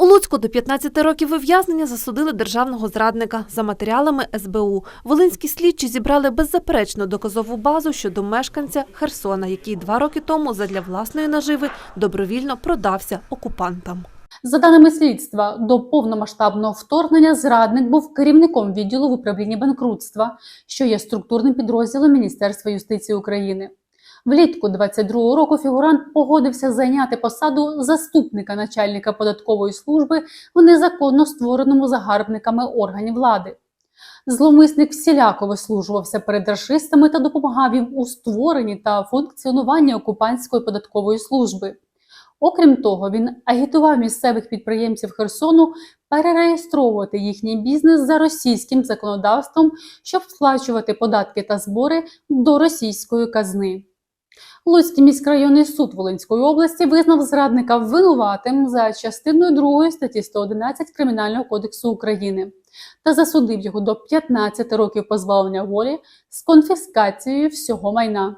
У Луцьку до 15 років ув'язнення засудили державного зрадника. За матеріалами СБУ волинські слідчі зібрали беззаперечну доказову базу щодо мешканця Херсона, який два роки тому задля власної наживи добровільно продався окупантам. За даними слідства, до повномасштабного вторгнення зрадник був керівником відділу в управлінні банкрутства, що є структурним підрозділом Міністерства юстиції України. Влітку 22-го року фігурант погодився зайняти посаду заступника начальника податкової служби в незаконно створеному загарбниками органі влади. Зловмисник всіляко вислужувався перед рашистами та допомагав їм у створенні та функціонуванні окупантської податкової служби. Окрім того, він агітував місцевих підприємців Херсону перереєстровувати їхній бізнес за російським законодавством, щоб сплачувати податки та збори до російської казни. Луцький міськрайонний суд Волинської області визнав зрадника винуватим за частиною 2 статті 111 Кримінального кодексу України та засудив його до 15 років позбавлення волі з конфіскацією всього майна.